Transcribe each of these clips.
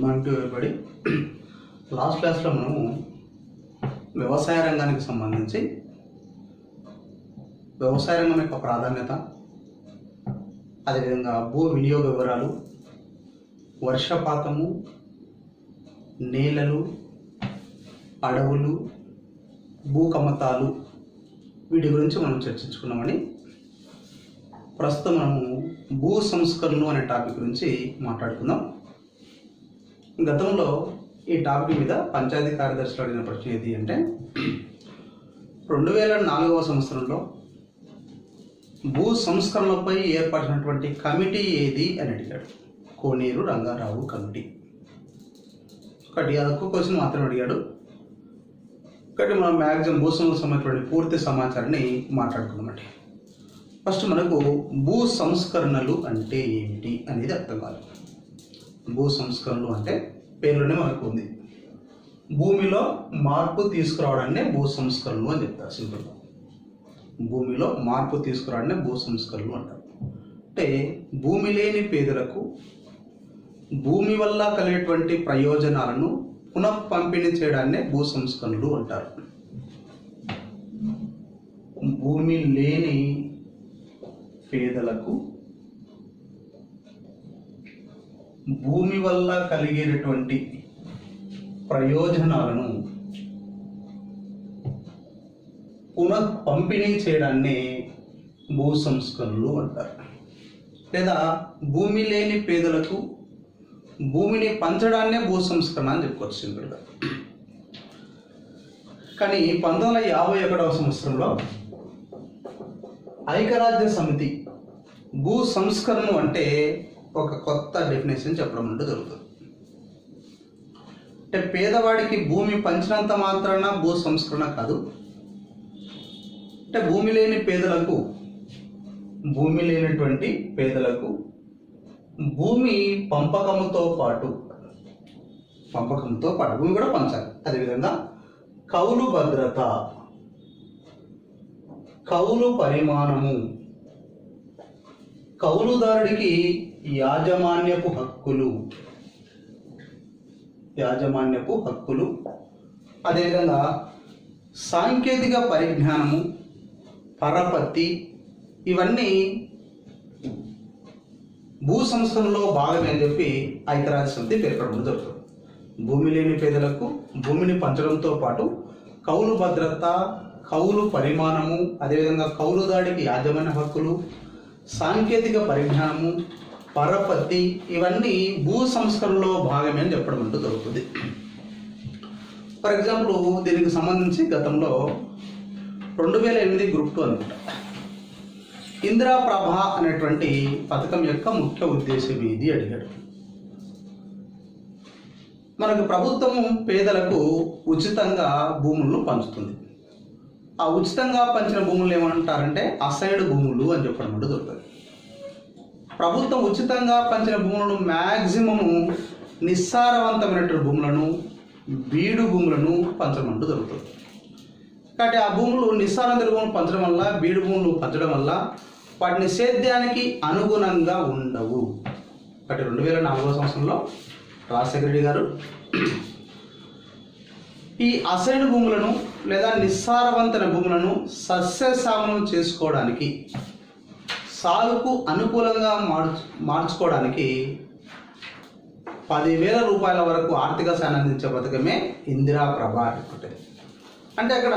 Good morning to everybody last క్లాస్లో మనము వ్యవసాయ రంగానికి సంబంధించి వ్యవసాయ రంగం యొక్క ప్రాధాన్యత అదేవిధంగా భూ వినియోగ వివరాలు వర్షపాతము నేలలు అడవులు భూకమతాలు వీటి గురించి మనం చర్చించుకున్నామని ప్రస్తుతం మనము భూ సంస్కరణలు అనే టాపిక్ గురించి మాట్లాడుకుందాం. గతంలో ఈ టాపిక్ మీద పంచాయతీ కార్యదర్శులు అడిగిన ప్రశ్న ఏది అంటే రెండు వేల నాలుగవ సంవత్సరంలో భూ సంస్కరణలపై ఏర్పడినటువంటి కమిటీ ఏది అని అడిగాడు. కోనేరు రంగారావు కమిటీ. ఒకటి అదొక్క క్వశ్చన్ మాత్రమే అడిగాడు. ఒకటి మనం మ్యాక్సిమం భూ సంబంధించినటువంటి పూర్తి సమాచారాన్ని మాట్లాడుకుందామండి ఫస్ట్ మనకు భూ సంస్కరణలు అంటే ఏమిటి అనేది అర్థం కాదు. భూ సంస్కరణలు అంటే పేర్లోనే మనకు ఉంది. భూమిలో మార్పు తీసుకురావడాన్ని భూ సంస్కరణలు అని చెప్తారు సింపుల్గా. భూమిలో మార్పు తీసుకురావడాన్ని భూ సంస్కరణలు అంటారు. అంటే భూమి లేని పేదలకు భూమి వల్ల కలిగేటువంటి ప్రయోజనాలను పునః పంపిణీ చేయడాన్నే భూ సంస్కరణలు అంటారు. భూమి లేని పేదలకు భూమి వల్ల కలిగేటటువంటి ప్రయోజనాలను పునః పంపిణీ చేయడాన్ని భూ సంస్కరణలు అంటారు. లేదా భూమి లేని పేదలకు భూమిని పంచడాన్నే భూ సంస్కరణ అని చెప్పుకోవచ్చు సింపుల్గా. కానీ పంతొమ్మిది వందల యాభై ఒకటవ సంవత్సరంలో ఐక్యరాజ్య సమితి భూ సంస్కరణ అంటే ఒక కొత్త డెఫినేషన్ చెప్పడం అంటూ జరుగుతుంది. అంటే పేదవాడికి భూమి పంచినంత మాత్రాన భూ సంస్కరణ కాదు. అంటే భూమి లేని పేదలకు భూమి లేనటువంటి పేదలకు భూమి పంపకముతో పాటు పంపకంతో పాటు భూమి కూడా పంచాలి. అదేవిధంగా కౌలు భద్రత కౌలు పరిమాణము కౌలుదారుడికి యాజమాన్యపు హక్కులు. యాజమాన్యపు హక్కులు. అదేవిధంగా సాంకేతిక పరిజ్ఞానము పరపత్తి ఇవన్నీ భూ సంస్కరణలో భాగమే అని చెప్పి ఐక్యరాజ్య సమితి పేర్కొనడం జరుగుతుంది. భూమి లేని పేదలకు భూమిని పంచడంతో పాటు కౌలు భద్రత కౌలు పరిమాణము అదేవిధంగా కౌలు దాడికి యాజమాన్య హక్కులు సాంకేతిక పరిజ్ఞానము పరపతి ఇవన్నీ భూ సంస్కరణలో భాగమే అని చెప్పడం అంటూ జరుగుతుంది. ఫర్ ఎగ్జాంపుల్ దీనికి సంబంధించి గతంలో రెండు వేల ఎనిమిది గ్రూప్ టూ అనమాట ఇందిరా ప్రభ అనేటువంటి పథకం యొక్క ముఖ్య ఉద్దేశం ఏది అడిగాడు. మనకు ప్రభుత్వం పేదలకు ఉచితంగా భూములను పంచుతుంది. ఆ ఉచితంగా పంచిన భూములు ఏమంటారంటే అసైడ్ భూములు అని చెప్పడం అంటూ దొరుకుతుంది ప్రభుత్వం ఉచితంగా పంచిన భూములను మ్యాక్సిమము నిస్సారవంతమైనటువంటి భూములను బీడు భూములను పంచమంటూ దొరుకుతుంది కాబట్టి ఆ భూములు నిస్సారంత భూములు పంచడం వల్ల బీడు భూములు పంచడం వల్ల వాటిని సేద్యానికి అనుగుణంగా ఉండవు. కాబట్టి రెండు వేల నాలుగో సంవత్సరంలో రాజశేఖర రెడ్డి గారు ఈ అసైన్ భూములను లేదా నిస్సారవంతన భూములను సస్యశామనం చేసుకోవడానికి సాగుకు అనుకూలంగా మార్చు మార్చుకోవడానికి పదివేల రూపాయల వరకు ఆర్థిక సాయం అందించే పథకమే ఇందిరా ప్రభా ఒకటి అంటే అక్కడ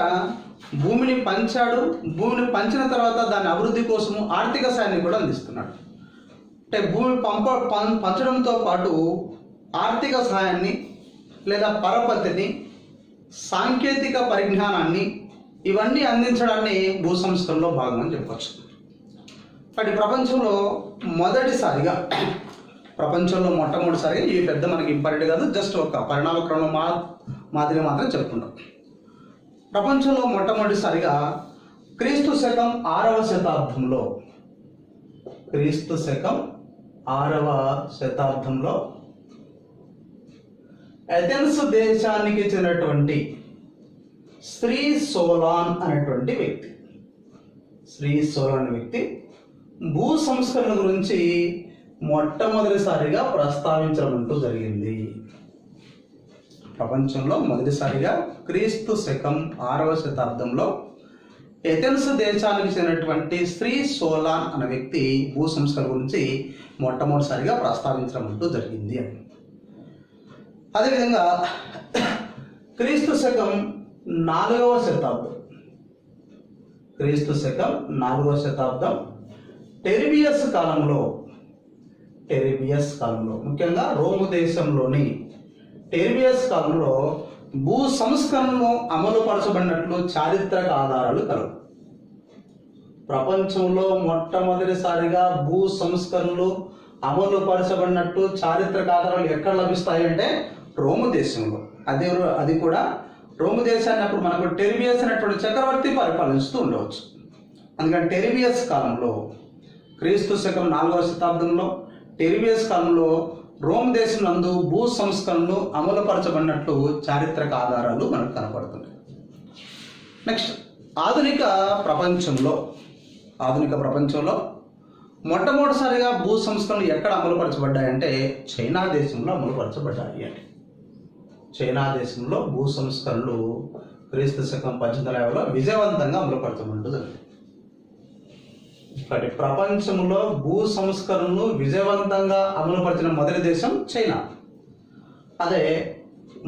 భూమిని పంచాడు భూమిని పంచిన తర్వాత దాని అభివృద్ధి కోసము ఆర్థిక సాయాన్ని కూడా అందిస్తున్నాడు. అంటే భూమి పంప పం- పంచడంతో పాటు ఆర్థిక సహాయాన్ని లేదా పరపతిని సాంకేతిక పరిజ్ఞానాన్ని ఇవన్నీ అందించడాన్ని భూ సంస్కరణలో భాగం అని చెప్పచ్చు ప్రపంచంలో మొదటిసారిగా ప్రపంచంలో మొట్టమొదటిసారిగా ఇవి పెద్ద మనకి ఇంపార్టెంట్ కాదు జస్ట్ ఒక పరిణామ క్రమం మా మాదిరి మాత్రం చెప్పుకుంటాం. ప్రపంచంలో మొట్టమొదటిసారిగా క్రీస్తు శకం ఆరవ శతాబ్దంలో క్రీస్తు శకం ఆరవ శతాబ్దంలో ఎథెన్స్ దేశానికి చెందినటువంటి శ్రీ సోలాన్ అనేటువంటి వ్యక్తి శ్రీ సోలాన్ వ్యక్తి భూ సంస్కరణ గురించి మొట్టమొదటిసారిగా ప్రస్తావించడం అంటూ జరిగింది. ప్రపంచంలో మొదటిసారిగా క్రీస్తు శకం ఆరవ శతాబ్దంలో ఎథెన్స్ దేశానికి చెందినటువంటి శ్రీ సోలాన్ అనే వ్యక్తి భూ సంస్కరణ గురించి మొట్టమొదటిసారిగా ప్రస్తావించడం అంటూ జరిగింది. అని అదేవిధంగా క్రీస్తు శకం నాలుగవ శతాబ్దం. క్రీస్తు శకం నాలుగవ శతాబ్దం టెరిబియస్ కాలంలో టెరిబియస్ కాలంలో ముఖ్యంగా రోము దేశంలోని టెరిబియస్ కాలంలో భూ సంస్కరణను అమలుపరచబడినట్లు చారిత్రక ఆధారాలు కలవు. ప్రపంచంలో మొట్టమొదటిసారిగా భూ సంస్కరణలు అమలు పరచబడినట్టు చారిత్రక ఆధారాలు ఎక్కడ లభిస్తాయి అంటే రోము దేశంలో. అది అది కూడా రోము దేశాన్ని అప్పుడు మనకు టెరిబియస్ అనేటువంటి చక్రవర్తి పరిపాలిస్తూ ఉండవచ్చు. అందుకని టెరిబియస్ కాలంలో క్రీస్తు శకం నాలుగవ శతాబ్దంలో టెరివేస్ కాలంలో రోమ్ దేశం నందు భూ సంస్కరణలు అమలుపరచబడినట్లు చారిత్రక ఆధారాలు మనకు కనపడుతున్నాయి. నెక్స్ట్ ఆధునిక ప్రపంచంలో ఆధునిక ప్రపంచంలో మొట్టమొదటిసారిగా భూ సంస్కరణలు ఎక్కడ అమలుపరచబడ్డాయంటే చైనా దేశంలో అమలుపరచబడ్డాయి అంటే చైనా దేశంలో భూ సంస్కరణలు క్రీస్తు శకం పద్దెనిమిది విజయవంతంగా అమలుపరచబడ్డది కాబట్టి ప్రపంచంలో భూ సంస్కరణలు విజయవంతంగా అమలుపరిచిన మొదటి దేశం చైనా. అదే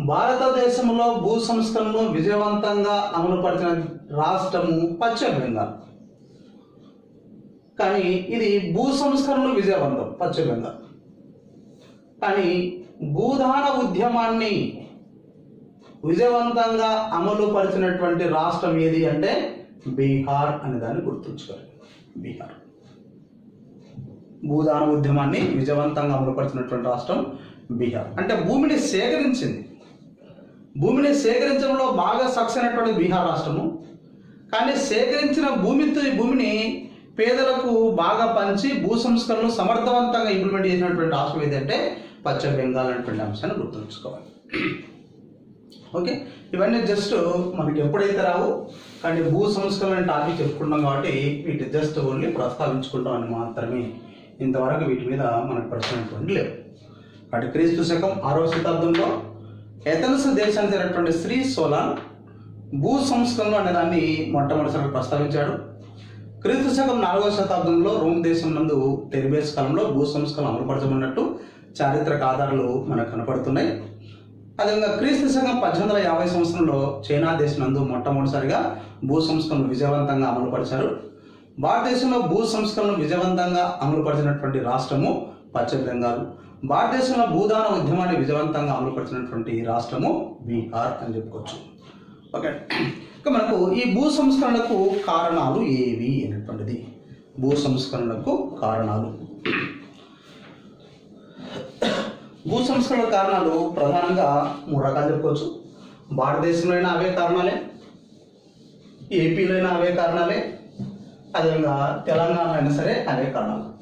భారతదేశంలో భూ సంస్కరణలు విజయవంతంగా అమలుపరిచిన రాష్ట్రము పశ్చిమ బెంగాల్. కానీ ఇది భూ సంస్కరణలు విజయవంతం పశ్చిమ బెంగాల్. కానీ భూదాన ఉద్యమాన్ని విజయవంతంగా అమలు పరిచినటువంటి రాష్ట్రం ఏది అంటే బీహార్ అనే దాన్ని గుర్తుంచుకోవాలి. బీహార్. భూదాన ఉద్యమాన్ని విజయవంతంగా అమలుపరిచినటువంటి రాష్ట్రం బీహార్. అంటే భూమిని సేకరించింది. భూమిని సేకరించడంలో బాగా సక్సెస్ అయినటువంటి బీహార్ రాష్ట్రము. కానీ సేకరించిన భూమితో ఈ భూమిని పేదలకు బాగా పంచి భూ సంస్కరణలు సమర్థవంతంగా ఇంప్లిమెంట్ చేసినటువంటి రాష్ట్రం ఏదంటే పశ్చిమ బెంగాల్ అనేటువంటి అంశాన్ని గుర్తుంచుకోవాలి ఓకే? ఇవన్నీ జస్ట్ మనకి ఎప్పుడైతే రావు కానీ భూ సంస్కరణ టాపిక్ చెప్పుకుంటాం కాబట్టి వీటి జస్ట్ ఓన్లీ ప్రస్తావించుకుంటాం అని మాత్రమే ఇంతవరకు వీటి మీద మనకు పరిచినటువంటి లేవు. కాబట్టి క్రీస్తు శకం ఆరవ శతాబ్దంలో ఎథెన్స్ దేశానికి చెందినటువంటి శ్రీ సోలాన్ భూ సంస్కరణలు అనే దాన్ని మొట్టమొదటిసారి ప్రస్తావించాడు. క్రీస్తు శకం నాలుగవ శతాబ్దంలో రోమ్ దేశం నందు టెరిబేస్ కాలంలో భూ సంస్కరణలు అమలుపరచబడినట్టు చారిత్రక ఆధారాలు మనకు కనపడుతున్నాయి. అదేవిధంగా క్రీస్తు సంఘం పద్దెనిమిది వందల యాభై సంవత్సరంలో చైనా దేశం నందు మొట్టమొదటిసారిగా భూ సంస్కరణలు విజయవంతంగా అమలుపరిచారు. భారతదేశంలో భూ సంస్కరణలు విజయవంతంగా అమలుపరిచినటువంటి రాష్ట్రము పశ్చిమ బెంగాల్. భారతదేశంలో భూదాన ఉద్యమాన్ని విజయవంతంగా అమలుపరిచినటువంటి రాష్ట్రము బీహార్ అని చెప్పుకోవచ్చు. ఓకే. ఇక మనకు ఈ భూ సంస్కరణలకు కారణాలు ఏవి అనేటువంటిది. భూ సంస్కరణలకు కారణాలు. భూ సంస్కరణ కారణాలు ప్రధానంగా మూడు రకాలు చెప్పుకోవచ్చు. భారతదేశంలో అయినా అవే కారణాలే ఏపీలో అయినా అవే కారణాలే అదేవిధంగా తెలంగాణ అయినా సరే అవే కారణాలు.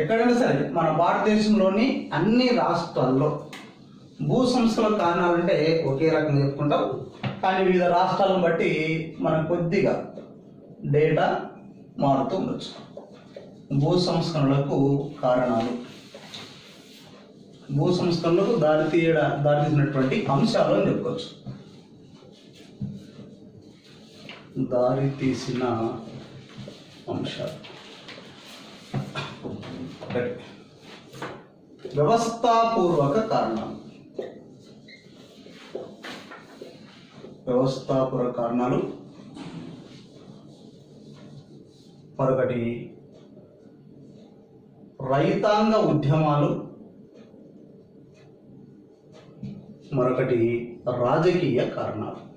ఎక్కడైనా సరే మన భారతదేశంలోని అన్ని రాష్ట్రాల్లో భూ సంస్కరణ కారణాలు అంటే ఒకే రకంగా చెప్పుకుంటాం. కానీ వివిధ రాష్ట్రాలను బట్టి మనం కొద్దిగా డేటా మారుతూ ఉండొచ్చు. భూ సంస్కరణలకు కారణాలు భూ సంస్కరణలకు దారి తీయడ దారి తీసినటువంటి అంశాలు అని చెప్పుకోవచ్చు. దారి తీసిన అంశాలు. వ్యవస్థాపూర్వక కారణాలు. వ్యవస్థాపూర్వక కారణాలు. మరొకటి రైతాంగ ఉద్యమాలు. మరొకటి రాజకీయ కారణాలు.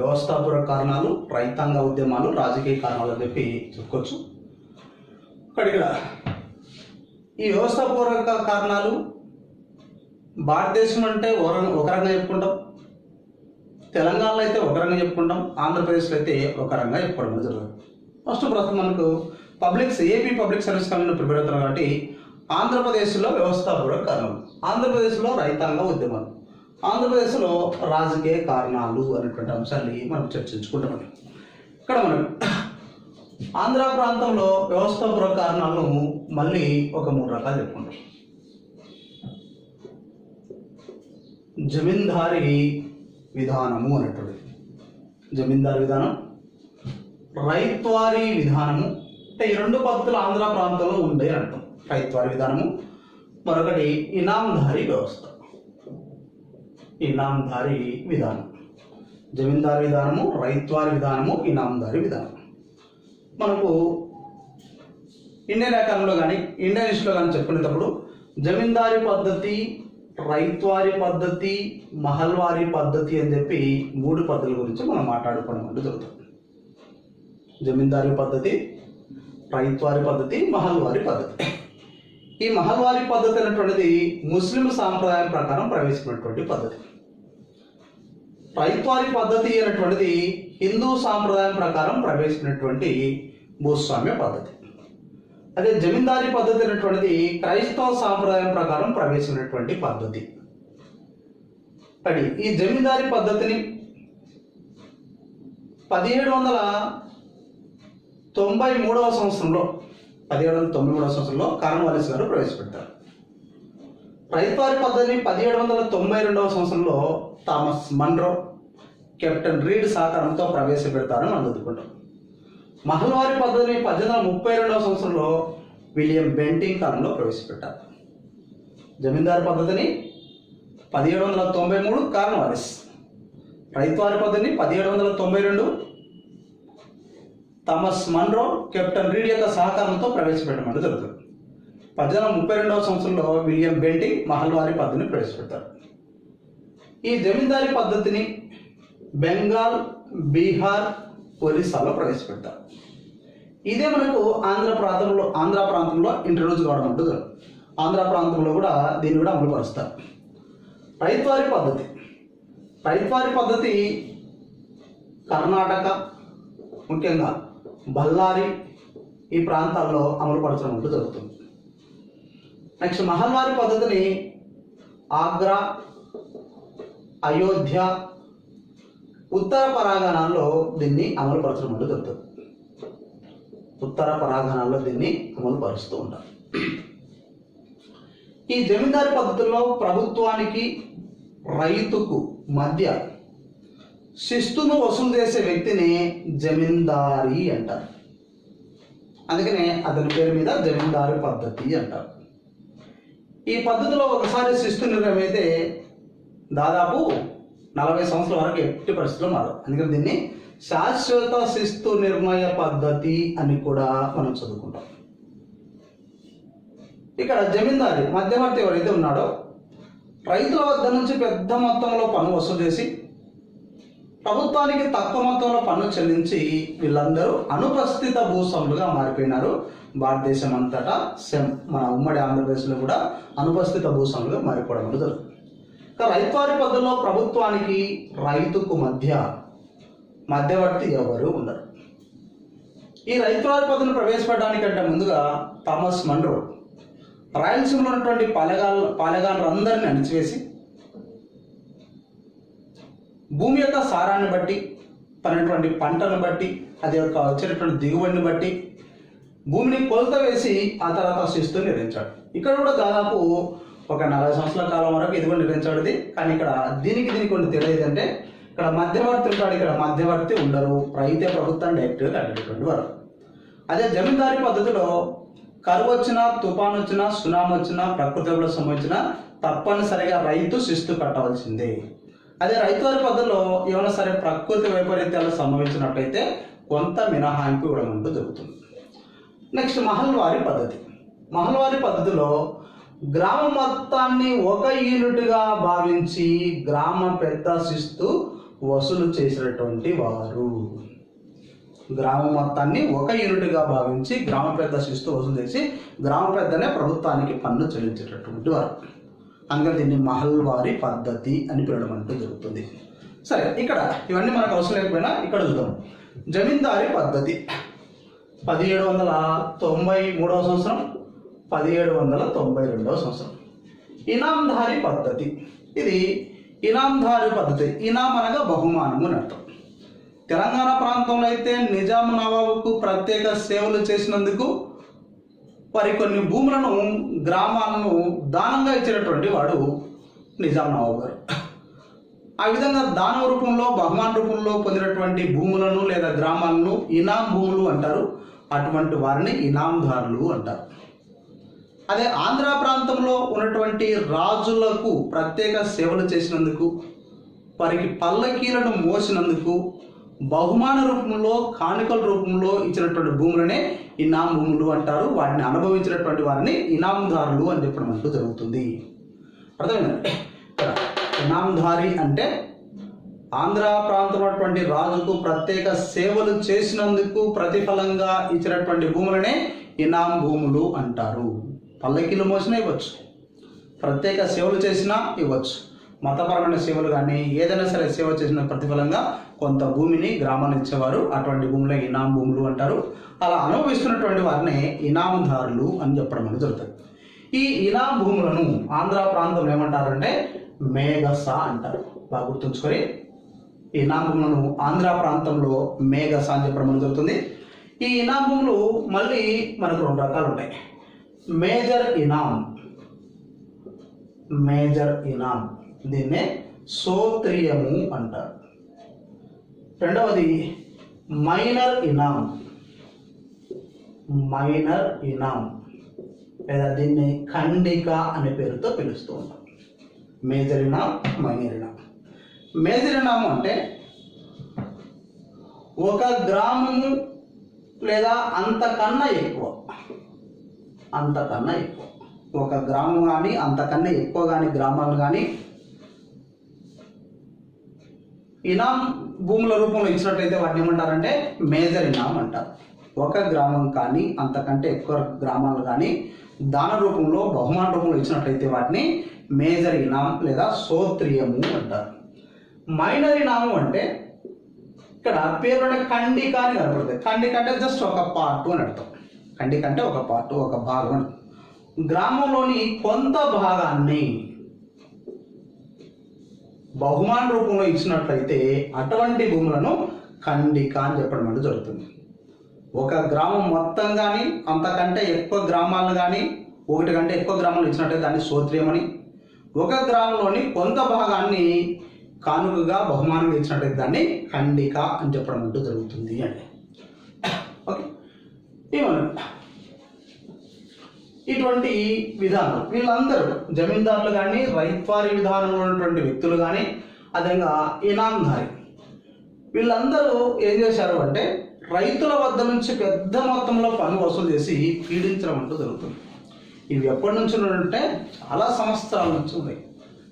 వ్యవస్థాపూర్వక కారణాలు రైతాంగ ఉద్యమాలు రాజకీయ కారణాలు అని చెప్పి చెప్పుకోవచ్చు. ఇక్కడ ఇక్కడ ఈ వ్యవస్థాపూర్వక కారణాలు భారతదేశం అంటే ఒక రంగ- ఒక రకంగా చెప్పుకుంటాం. తెలంగాణలో అయితే ఒక రకంగా చెప్పుకుంటాం. ఆంధ్రప్రదేశ్లో అయితే ఒక రకంగా చెప్పుకోవడం జరుగుతుంది. ఫస్ట్ ప్రస్తుతం మనకు public AP public service commission prepare అవుతున్నారు కాబట్టి ఆంధ్రప్రదేశ్లో వ్యవస్థాపూర్వక కారణం ఆంధ్రప్రదేశ్లో రైతాంగ ఉద్యమం ఆంధ్రప్రదేశ్లో రాజకీయ కారణాలు అనేటువంటి అంశాన్ని మనం చర్చించుకుంటాం ఇక్కడ మనం ఆంధ్ర ప్రాంతంలో వ్యవస్థాపక కారణాలను మళ్ళీ ఒక మూడు రకాలు చెప్పుకుంటాం. జమీందారీ విధానము అనేటువంటిది. జమీందారి విధానం రైత్వారీ విధానము అంటే ఈ రెండు పద్ధతులు ఆంధ్ర ప్రాంతంలో ఉండే అంటాం. రైత్వారీ విధానము. మరొకటి ఇనాంధారీ వ్యవస్థ. ఇనాంధారీ విధానం. జమీందారీ విధానము రైత్వారి విధానము ఇనాందారీ విధానం. మనకు ఇండియన్ ఎకానమీలో కానీ ఇండియన్ హిస్టరీలో కానీ చెప్పుకునేటప్పుడు జమీందారీ పద్ధతి రైత్వారి పద్ధతి మహల్వారి పద్ధతి అని చెప్పి మూడు పద్ధతుల గురించి మనం మాట్లాడుకోవడం అంటే జరుగుతుంది. జమీందారీ పద్ధతి రైత్వారీ పద్ధతి మహల్వారి పద్ధతి. ఈ మహల్వారి పద్ధతి అనేటువంటిది ముస్లిం సాంప్రదాయం ప్రకారం ప్రవేశించినటువంటి పద్ధతి. రైత్వారి పద్ధతి అనేటువంటిది హిందూ సాంప్రదాయం ప్రకారం ప్రవేశపెట్టినటువంటి భూస్వామ్య పద్ధతి. అదే జమీందారీ పద్ధతి అనేటువంటిది క్రైస్తవ సాంప్రదాయం ప్రకారం ప్రవేశించినటువంటి పద్ధతి. అది ఈ జమీందారీ పద్ధతిని పదిహేడు వందల తొంభై మూడవ సంవత్సరంలో పదిహేడు వందల తొంభై మూడవ సంవత్సరంలో కార్న్వాలిస్ గారు ప్రవేశపెట్టారు. రైతువారి పద్ధతిని పదిహేడు వందల తొంభై రెండవ సంవత్సరంలో థామస్ మన్రో కెప్టెన్ రీడ్ సహకారంతో ప్రవేశపెడతారని మనం చదువుకుంటాం. మహల్వారి పద్ధతిని పద్దెనిమిది వందల ముప్పై రెండవ సంవత్సరంలో విలియం బెంటింగ్ కాలంలో ప్రవేశపెట్టారు. జమీందారు పద్ధతిని పదిహేడు వందల తొంభై మూడు కార్నవాలిస్ రైతువారి పద్ధతిని పదిహేడు వందల తొంభై రెండు థామస్ మన్రో కెప్టెన్ రీడ్ యొక్క సహకారంతో ప్రవేశపెట్టమని జరుగుతుంది. పద్దెనిమిది వందల ముప్పై రెండవ సంవత్సరంలో విలియం బెంటింగ్ మహల్వారి పద్ధతిని ప్రవేశపెడతారు. ఈ జమీందారీ పద్ధతిని బెంగాల్ బీహార్ ఒరిస్సాలో ప్రవేశపెడతారు. ఇదే మనకు ఆంధ్ర ప్రాంతంలో ఆంధ్ర ప్రాంతంలో ఇంట్రడ్యూస్ కావడం ఉంటుంది ఆంధ్ర ప్రాంతంలో కూడా దీన్ని కూడా అమలుపరుస్తారు. రైతువారి పద్ధతి. రైతువారి పద్ధతి కర్ణాటక ముఖ్యంగా బళ్ళారి ఈ ప్రాంతాల్లో అమలుపరచడం అంటూ జరుగుతుంది. నెక్స్ట్ మహల్వారి పద్ధతిని ఆగ్రా అయోధ్య ఉత్తర పరాగణాల్లో దీన్ని అమలుపరచడం అంటూ జరుగుతుంది. ఉత్తర పరాగణాల్లో దీన్ని అమలుపరుస్తూ ఉంటారు. ఈ జమీందారీ పద్ధతుల్లో ప్రభుత్వానికి రైతుకు మధ్య శిస్తును వసూలు చేసే వ్యక్తిని జమీందారీ అంటారు. అందుకనే అతని పేరు మీద జమీందారు పద్ధతి అంటారు. ఈ పద్ధతిలో ఒకసారి శిస్తు నిర్ణయం అయితే దాదాపు నలభై సంవత్సరాల వరకు ఎట్టి పరిస్థితులు మారదు అందుకని దీన్ని శాశ్వత శిస్తు నిర్ణయ పద్ధతి అని కూడా మనం చదువుకుంటాం. ఇక్కడ జమీందారి మధ్యవర్తి ఎవరైతే ఉన్నాడో రైతుల వద్ద నుంచి పెద్ద మొత్తంలో పన్ను వసూలు చేసి ప్రభుత్వానికి తక్కువ మొత్తంలో పన్ను చెల్లించి వీళ్ళందరూ అనుపస్థిత భూస్వాములుగా మారిపోయినారు. భారతదేశం అంతటా సెమ్ మన ఉమ్మడి ఆంధ్రప్రదేశ్లో కూడా అనుపస్థిత భూస్వాములుగా మారిపోవడం అనేది జరుగుతుంది. ఇక రైతువారి పద్ధతిలో ప్రభుత్వానికి రైతుకు మధ్య మధ్యవర్తి ఎవరు ఉండరు. ఈ రైతువారి పద్ధతిని ప్రవేశపెట్టడానికంటే ముందుగా థామస్ మండ్రో రాయలసీమలో ఉన్నటువంటి పాలెగాల్ పాలెగాళ్ళందరినీ అణిచివేసి భూమి యొక్క సారాన్ని బట్టి పడినటువంటి పంటను బట్టి అది యొక్క వచ్చేటటువంటి దిగుబడిని బట్టి భూమిని కొలత వేసి ఆ తర్వాత శిస్తు నిర్మించాడు. ఇక్కడ కూడా దాదాపు ఒక నలభై సంవత్సరాల కాలం వరకు ఇది కూడా నిర్మించబడింది కానీ ఇక్కడ దీనికి దీనికి కొన్ని తేడా ఏంటంటే ఇక్కడ మధ్యవర్తి ఉంటాడు ఇక్కడ మధ్యవర్తి ఉండరు. రైతే ప్రభుత్వం డైరెక్ట్గా కలిగేటువంటి వారు. అదే జమీందారీ పద్ధతిలో కరువు వచ్చినా తుఫాన్ వచ్చినా సునామీ వచ్చినా ప్రకృతి విపత్తులకు సంబంధించిన తప్పనిసరిగా రైతు శిస్తు కట్టవలసిందే. అదే రైతువారి పద్ధతిలో ఏమైనా సరే ప్రకృతి వైపరీత్యాలు సంభవించినట్లయితే కొంత మినహాయింపు ఇవ్వడం అంటూ జరుగుతుంది. నెక్స్ట్ మహల్వారి పద్ధతి. మహల్వారి పద్ధతిలో గ్రామ మొత్తాన్ని ఒక యూనిట్గా భావించి గ్రామ పెద్ద శిస్తు వసూలు చేసినటువంటి వారు. గ్రామం మొత్తాన్ని ఒక యూనిట్గా భావించి గ్రామ పెద్ద శిస్తు వసూలు చేసి గ్రామ పెద్దనే ప్రభుత్వానికి పన్ను చెల్లించేటటువంటి వారు. అందుకని దీన్ని మహల్వారి పద్ధతి అని పిలవడం అంటూ జరుగుతుంది. సరే ఇక్కడ ఇవన్నీ మనకు అవసరం లేకపోయినా ఇక్కడ చూద్దాం. జమీందారి పద్ధతి. పదిహేడు వందల తొంభై మూడవ సంవత్సరం పదిహేడు వందల తొంభై రెండవ సంవత్సరం. ఇనాంధారి పద్ధతి. ఇది ఇనాంధారి పద్ధతి. ఇనాం అనగా బహుమానము అని అర్థం. తెలంగాణ ప్రాంతంలో అయితే నిజాం నవాబుకు ప్రత్యేక సేవలు చేసినందుకు మరి కొన్ని భూములను గ్రామాలను దానంగా ఇచ్చినటువంటి వాడు నిజాం నవాబు గారు. ఆ విధంగా దాన రూపంలో బహుమాన్ రూపంలో పొందినటువంటి భూములను లేదా గ్రామాలను ఇనాం భూములు అంటారు. అటువంటి వారిని ఇనాందారులు అంటారు. అదే ఆంధ్ర ప్రాంతంలో ఉన్నటువంటి రాజులకు ప్రత్యేక సేవలు చేసినందుకు వారికి పల్లకీలను మోసినందుకు బహుమాన రూపంలో కానుకల రూపంలో ఇచ్చినటువంటి భూములనే ఇనాం భూములు అంటారు. వాటిని అనుభవించినటువంటి వారిని ఇనాందారులు అని చెప్పడం అంటూ జరుగుతుంది. అర్థమైందండి ఇనాంధారి అంటే ఆంధ్ర ప్రాంతంలో రాజుకు ప్రత్యేక సేవలు చేసినందుకు ప్రతిఫలంగా ఇచ్చినటువంటి భూములనే ఇనాం భూములు అంటారు. పల్లకీలు మోసిన ఇవ్వచ్చు. ప్రత్యేక సేవలు చేసినా ఇవ్వచ్చు. మతపరమైన సేవలు కానీ ఏదైనా సరే సేవ చేసిన ప్రతిఫలంగా కొంత భూమిని గ్రామాన్ని ఇచ్చేవారు. అటువంటి భూములు ఇనాం భూములు అంటారు. అలా అనుభవిస్తున్నటువంటి వారిని ఇనాందారులు అని చెప్పడం అనేది జరుగుతుంది. ఈ ఇనాం భూములను ఆంధ్ర ప్రాంతంలో ఏమంటారంటే మేఘస అంటారు. బాగా గుర్తుంచుకొని. ఈ ఇనాం భూములను ఆంధ్ర ప్రాంతంలో మేఘస అని చెప్పడం అనేది జరుగుతుంది. ఈ ఇనాం భూములు మళ్ళీ మనకు రెండు రకాలు ఉంటాయి. మేజర్ ఇనాం. మేజర్ ఇనాం. దీన్నే సోత్రియము అంటారు. రెండవది మైనర్ ఇనాం. మైనర్ ఇనాం. లేదా దీన్ని ఖండిక అనే పేరుతో పిలుస్తూ ఉంటాం. మేజర్ ఇనామ్ మైనర్ ఇనామ్ మేజర్ ఇనాం అంటే ఒక గ్రామము లేదా అంతకన్నా ఎక్కువ. అంతకన్నా ఎక్కువ. ఒక గ్రామం కానీ అంతకన్నా ఎక్కువ కానీ గ్రామాలు కానీ ఇనాం భూముల రూపంలో ఇచ్చినట్లయితే వాటిని ఏమంటారంటే మేజర్ ఇనాం అంటారు. ఒక గ్రామం కానీ అంతకంటే ఎక్కువ గ్రామాలు కానీ దాన రూపంలో బహుమాన రూపంలో ఇచ్చినట్లయితే వాటిని మేజర్ ఇనాం లేదా సోత్రియము అంటారు. మైనర్ ఇనాము అంటే ఇక్కడ పేరులోనే ఖండిక అని కనబడుతుంది ఖండిక అంటే జస్ట్ ఒక పార్ట్ అని అర్థం. ఖండిక అంటే ఒక పార్ట్ ఒక భాగం గ్రామంలోని కొంత భాగాన్ని బహుమాన రూపంలో ఇచ్చినట్లయితే అటువంటి భూములను ఖండిక అని చెప్పడం అంటే జరుగుతుంది. ఒక గ్రామం మొత్తం కానీ అంతకంటే ఎక్కువ గ్రామాలను కానీ ఒకటి కంటే ఎక్కువ గ్రామాలు ఇచ్చినట్లయితే దాన్ని సోత్రియమని ఒక గ్రామంలోని కొంత భాగాన్ని కానుకగా బహుమానంగా ఇచ్చినట్లయితే దాన్ని ఖండిక అని చెప్పడం అంటూ జరుగుతుంది అండి. ఓకే. ఏమన్నా? ఇటువంటి విధానం. వీళ్ళందరూ జమీందారులు కానీ రైత్వారి విధానంలో ఉన్నటువంటి వ్యక్తులు కానీ అదేవిధంగా ఇనాంధారి. వీళ్ళందరూ ఏం చేశారు అంటే రైతుల వద్ద నుంచి పెద్ద మొత్తంలో పన్ను వసూలు చేసి పీడించడం అంటూ జరుగుతుంది. ఇవి ఎప్పటి నుంచి అంటే చాలా సంవత్సరాల నుంచి ఉన్నాయి.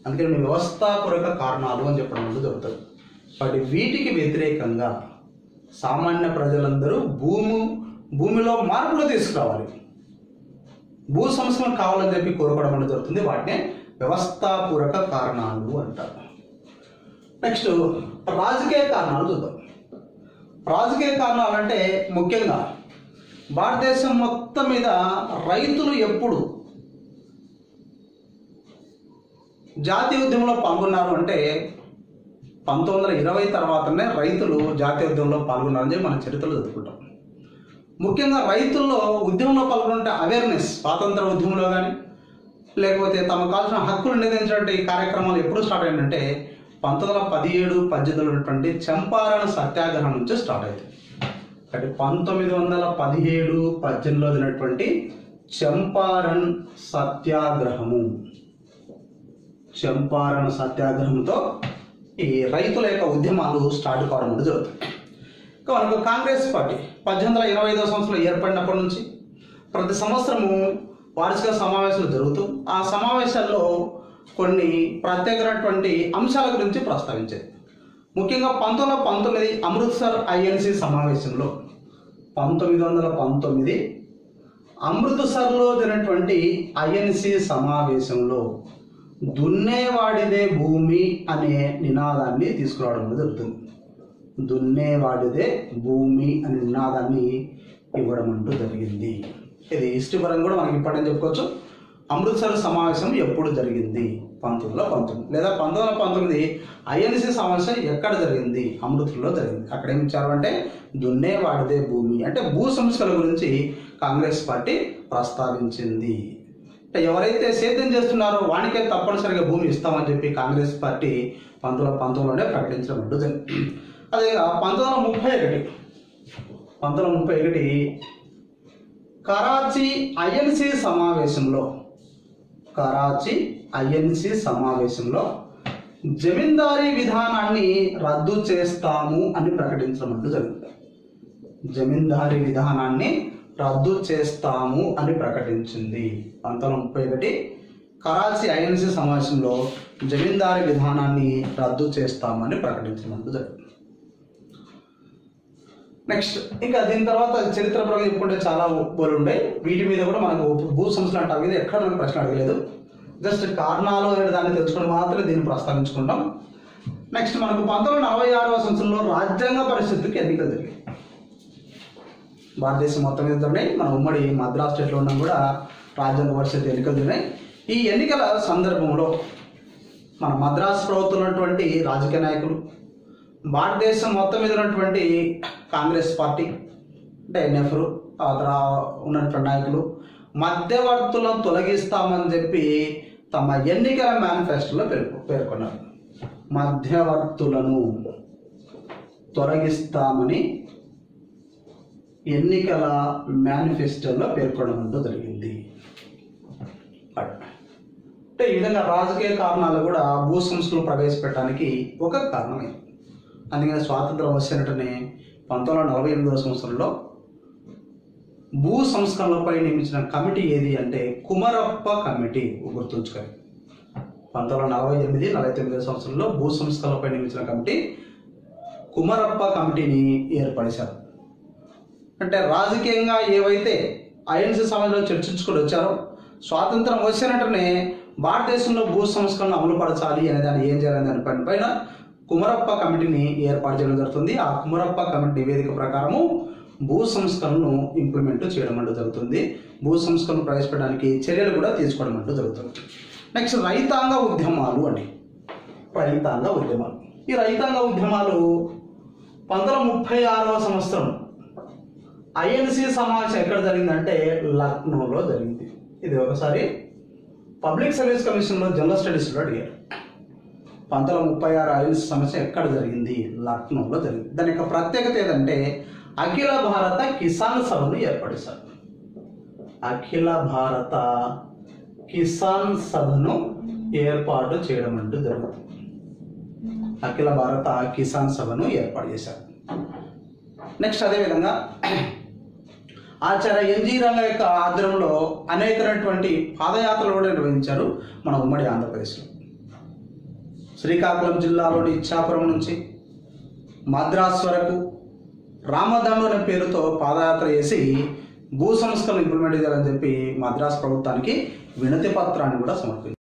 అందుకని వ్యవస్థాపూర్వక కారణాలు అని చెప్పడం అంటూ జరుగుతుంది. వాటి వీటికి వ్యతిరేకంగా సామాన్య ప్రజలందరూ భూము భూమిలో మార్పులు తీసుకురావాలి. భూ సంస్కరణ కావాలని చెప్పి కోరుకోవడం అనేది జరుగుతుంది. వాటినే వ్యవస్థాపూరక కారణాలు అంటారు. నెక్స్ట్ రాజకీయ కారణాలు చూద్దాం. రాజకీయ కారణాలు అంటే ముఖ్యంగా భారతదేశం మొత్తం మీద రైతులు ఎప్పుడు జాతీయ ఉద్యమంలో పాల్గొన్నారు అంటే పంతొమ్మిది వందల ఇరవై తర్వాతనే రైతులు జాతీయ ఉద్యమంలో పాల్గొన్నారని చెప్పి మన చరిత్రలో చదువుకుంటాం ముఖ్యంగా రైతుల్లో ఉద్యమంలో పాల్గొంటే అవేర్నెస్ స్వాతంత్ర ఉద్యమంలో కానీ లేకపోతే తమకు కావాల్సిన హక్కులు నిధించినటువంటి కార్యక్రమాలు ఎప్పుడు స్టార్ట్ అయిందంటే పంతొమ్మిది వందల పదిహేడు పద్దెనిమిది ఉన్నటువంటి చంపారణ సత్యాగ్రహం నుంచి స్టార్ట్ అయింది అంటే పంతొమ్మిది వందల పదిహేడు పద్దెనిమిదిలో జరిగినటువంటి చంపారన్ సత్యాగ్రహము. చంపారణ సత్యాగ్రహంతో ఈ రైతుల యొక్క ఉద్యమాలు స్టార్ట్ కావడం అనేది జరుగుతుంది. మనకు కాంగ్రెస్ పార్టీ పద్దెనిమిది వందల ఇరవై ఐదవ సంవత్సరంలో ఏర్పడినప్పటి నుంచి ప్రతి సంవత్సరము వార్షిక సమావేశాలు జరుగుతూ ఆ సమావేశాల్లో కొన్ని ప్రత్యేకమైనటువంటి అంశాల గురించి ప్రస్తావించేది ముఖ్యంగా పంతొమ్మిది వందల పంతొమ్మిది అమృత్సర్ ఐఎన్సి సమావేశంలో పంతొమ్మిది వందల పంతొమ్మిది అమృత్సర్లో జరిగినటువంటి ఐఎన్సి సమావేశంలో దున్నేవాడిదే భూమి అనే నినాదాన్ని తీసుకురావడం జరుగుతుంది. దున్నేవాడిదే భూమి అని నినాదాన్ని ఇవ్వడం అంటూ జరిగింది. ఇది హిస్టరీ పరంగా కూడా మనకి ఇంపార్టెంట్ చెప్పుకోవచ్చు. అమృత్సర్ సమావేశం ఎప్పుడు జరిగింది? పంతొమ్మిది వందల పంతొమ్మిది లేదా పంతొమ్మిది వందల పంతొమ్మిది ఐఎన్సీ సమావేశం ఎక్కడ జరిగింది? అమృత్లో జరిగింది. అక్కడ ఏమి ఇచ్చారు అంటే దున్నేవాడిదే భూమి అంటే భూ సంస్కరణ గురించి కాంగ్రెస్ పార్టీ ప్రస్తావించింది. ఎవరైతే సేద్యం చేస్తున్నారో వానికే తప్పనిసరిగా భూమి ఇస్తామని చెప్పి కాంగ్రెస్ పార్టీ పంతొమ్మిది పంతొమ్మిదిలోనే ప్రకటించడం జరిగింది అదే పంతొమ్మిది వందల ముప్పై ఒకటి. పంతొమ్మిది వందల ముప్పై ఒకటి కరాచీ ఐఎన్సి సమావేశంలో కరాచీ ఐఎన్సి సమావేశంలో జమీందారీ విధానాన్ని రద్దు చేస్తాము అని ప్రకటించడం అంటూ జరిగింది. జమీందారీ విధానాన్ని రద్దు చేస్తాము అని ప్రకటించింది. పంతొమ్మిది వందల ముప్పై ఒకటి కరాచీ ఐఎన్సి సమావేశంలో జమీందారీ విధానాన్ని రద్దు చేస్తామని ప్రకటించడం అంటూ జరిగింది. నెక్స్ట్ ఇంకా దీని తర్వాత చరిత్ర పరంగా చెప్పుకుంటే చాలా ఒప్పులు ఉన్నాయి వీటి మీద కూడా మనకు భూ సంస్థలు అంటే మీద ఎక్కడ మనకు ప్రశ్న అడగలేదు. జస్ట్ కారణాలు అనే దాన్ని తెలుసుకొని మాత్రమే దీన్ని ప్రస్తావించుకుంటాం. నెక్స్ట్ మనకు పంతొమ్మిది నలభై ఆరవ సంవత్సరంలో రాజ్యాంగ పరిస్థితికి ఎన్నికలు జరిగాయి. భారతదేశం మొత్తం మీద ఉన్నాయి మన ఉమ్మడి మద్రాస్ స్టేట్లో ఉన్నాం కూడా రాజ్యాంగ పరిస్థితి ఎన్నికలు జరిగినాయి. ఈ ఎన్నికల సందర్భంలో మన మద్రాస్ ప్రభుత్వం ఉన్నటువంటి రాజకీయ నాయకులు భారతదేశం మొత్తం మీద ఉన్నటువంటి కాంగ్రెస్ పార్టీ అంటే నెహ్రూ ఆ ఉన్నటువంటి నాయకులు మధ్యవర్తులను తొలగిస్తామని చెప్పి తమ ఎన్నికల మేనిఫెస్టోలో పేర్కొ పేర్కొన్నారు. మధ్యవర్తులను తొలగిస్తామని ఎన్నికల మేనిఫెస్టోలో పేర్కొనడం జరిగింది. అంటే ఈ విధంగా రాజకీయ కారణాలు కూడా భూ సంస్థలు ప్రవేశపెట్టడానికి ఒక కారణమే అందుకని స్వాతంత్రం వచ్చినట్టునే పంతొమ్మిది వందల నలభై ఎనిమిదవ సంవత్సరంలో భూ సంస్కరణలపై నియమించిన కమిటీ ఏది అంటే కుమరప్ప కమిటీ గుర్తుంచుకొని పంతొమ్మిది వందల నలభై ఎనిమిది నలభై తొమ్మిదవ సంవత్సరంలో భూ సంస్కరణలపై నియమించిన కమిటీ కుమరప్ప కమిటీని ఏర్పరిచారు. అంటే రాజకీయంగా ఏవైతే ఐఎన్సీ సమాజంలో చర్చించుకొని వచ్చారో స్వాతంత్రం వచ్చినట్టునే భారతదేశంలో భూ సంస్కరణ అమలుపరచాలి అనే దాన్ని ఏం చేయాలనే దాని పైన కుమరప్ప కమిటీని ఏర్పాటు చేయడం జరుగుతుంది. ఆ కుమరప్ప కమిటీ నివేదిక ప్రకారము భూ సంస్కరణను ఇంప్లిమెంట్ చేయడం అంటూ జరుగుతుంది. భూ సంస్కరణను ప్రవేశపెట్టడానికి చర్యలు కూడా తీసుకోవడం అంటూ జరుగుతుంది. నెక్స్ట్ రైతాంగ ఉద్యమాలు అండి. రైతాంగ ఉద్యమాలు. ఈ రైతాంగ ఉద్యమాలు పంతొమ్మిది వందల ముప్పై ఆరవ సంవత్సరం ఐఎన్సి సమావేశం ఎక్కడ జరిగిందంటే లక్నోలో జరిగింది. ఇది ఒకసారి పబ్లిక్ సర్వీస్ కమిషన్లో జనరల్ స్టడీస్లో అడిగారు. పంతొమ్మిది ముప్పై ఆరు ఐఎన్సి సమస్య ఎక్కడ జరిగింది? లక్నోలో జరిగింది. దాని యొక్క ప్రత్యేకత ఏంటంటే అఖిల భారత కిసాన్ సభను ఏర్పడిస్తారు అఖిల భారత కిసాన్ సభను ఏర్పాటు చేయడం అంటూ జరుగుతుంది. అఖిల భారత కిసాన్ సభను ఏర్పాటు చేశారు. నెక్స్ట్ అదేవిధంగా ఆచార్య ఎన్జీ రంగ యొక్క ఆధ్వర్యంలో అనేకమైనటువంటి పాదయాత్రలు కూడా నిర్వహించారు మన ఉమ్మడి ఆంధ్రప్రదేశ్లో. శ్రీకాకుళం జిల్లాలోని ఇచ్చాపురం నుంచి మద్రాస్ వరకు రామదండు అనే పేరుతో పాదయాత్ర చేసి భూ సంస్కరణ ఇంప్లిమెంట్ చేయాలని చెప్పి మద్రాస్ ప్రభుత్వానికి వినతి పత్రాన్ని కూడా సమర్పించారు.